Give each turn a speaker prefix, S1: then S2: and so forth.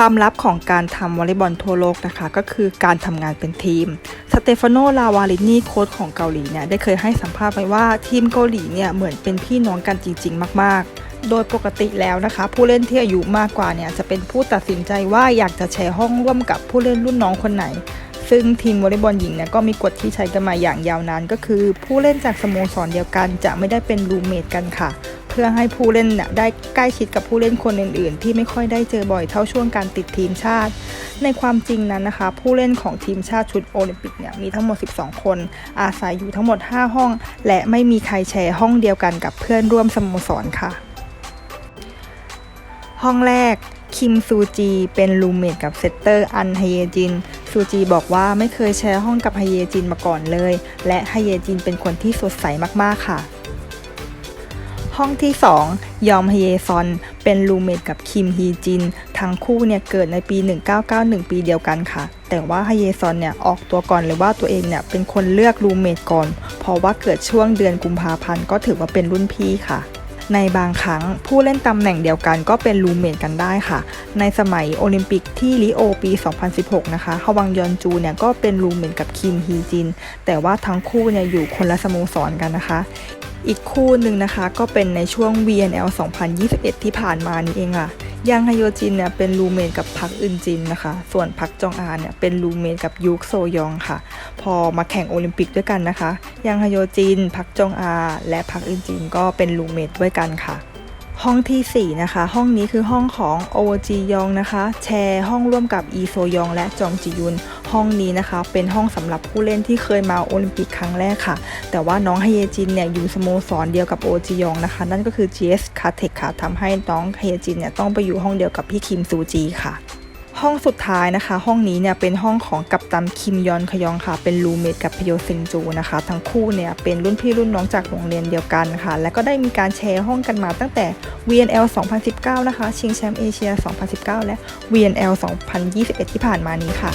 S1: ความลับของการทำวอลเลย์บอลทั่วโลกนะคะ ก็คือการทำงานเป็นทีม สเตฟานโน ลาวาลินีโค้ชของเกาหลีเนี่ยได้เคยให้สัมภาษณ์ไว้ว่าทีมเกาหลีเนี่ยเหมือนเป็นพี่น้องกันจริง ๆ มาก ๆ โดยปกติแล้วนะคะ ผู้เล่นที่อายุมากกว่าเนี่ยจะเป็นผู้ตัดสินใจว่าอยากจะแชร์ห้องร่วมกับผู้เล่นรุ่นน้องคนไหน ซึ่งทีมวอลเลย์บอลหญิงเนี่ยก็มีกฎที่ใช้กันมาอย่างยาวนานก็คือ ผู้เล่นจากสโมสรเดียวกันจะไม่ได้เป็นรูมเมทกันค่ะ พื่อให้ผู้เล่นเนี่ยได้ใกล้ชิดกับผู้เล่นคนอื่น ๆ ที่ไม่ค่อยได้เจอบ่อยเท่าช่วงการติดทีมชาติ ในความจริงนั้นนะคะ ผู้เล่นของทีมชาติชุดโอลิมปิกเนี่ยมีทั้งหมด 12 คน อาศัยอยู่ทั้งหมด 5 ห้อง และไม่มีใครแชร์ห้องเดียวกันกับเพื่อนร่วมสโมสรค่ะ ห้องแรกคิมซูจีเป็นรูมเมทกับเซตเตอร์อันฮเยจิน ซูจีบอกว่าไม่เคยแชร์ห้องกับฮเยจินมาก่อนเลย และฮเยจินเป็นคนที่สดใสมากๆค่ะ ห้องที่ 2 ยอมฮเยซอน เป็นรูเมทกับคิมฮีจิน ทั้งคู่เนี่ยเกิดในปี 1991 ปีเดียวกันค่ะ แต่ว่าฮเยซอนเนี่ยออกตัวก่อนเลยว่าตัวเองเนี่ยเป็นคนเลือกรูเมทก่อน เพราะว่าเกิดช่วงเดือนกุมภาพันธ์ก็ถือว่าเป็นรุ่นพี่ค่ะในบางครั้งผู้เล่นตำแหน่งเดียวกันก็เป็นรูเมทกันได้ค่ะ ในสมัยโอลิมปิกที่ริโอปี 2016 นะคะฮวังยอนจูเนี่ยก็เป็นรูเมทกับคิมฮีจิน แต่ว่าทั้งคู่เนี่ยอยู่คนละสโมสรกันนะคะ อีกคู่หนึ่งนะคะ ก็เป็นในช่วง VNL 2021 ที่ผ่านมานี่เองค่ะยังฮโยจินเนี่ยเป็นรูเมทกับพักอึนจินนะคะ ส่วนพักจองอาเนี่ยเป็นรูเมทกับยุคโซยองค่ะ พอมาแข่งโอลิมปิกด้วยกันนะคะ ยังฮโยจิน พักจองอา และพักอึนจินก็เป็นรูเมทด้วยกันค่ะห้องทีสี่ 4 นะคะ ห้องนี้คือห้องของโอจียองนะคะ แชร์ห้องร่วมกับอีโซยองและจองจียุน ห้องนี้นะคะ เป็นห้องสำหรับผู้เล่นที่เคยมาโอลิมปิกครั้งแรกค่ะ แต่ว่าน้องไฮเยจินเนี่ยอยู่สโมสรเดียวกับโอจียองนะคะ นั่นก็คือ GS c a t e c ค่ะทำให้น้องไฮเยจินเนี่ยต้องไปอยู่ห้องเดียวกับพี่คิมซูจีค่ะห้องสุดท้ายนะคะ ห้องนี้เนี่ยเป็นห้องของกัปตันคิมยอนขยองค่ะ เป็นรูเมทกับพโยซิงจูนะคะ ทั้งคู่เนี่ยเป็นรุ่นพี่รุ่นน้องจากโรงเรียนเดียวกันค่ะ และก็ได้มีการแชร์ห้องกันมาตั้งแต่ VNL 2019 นะคะ ชิงแชมป์เอเชีย 2019 และ VNL 2021 ที่ผ่านมานี้ค่ะ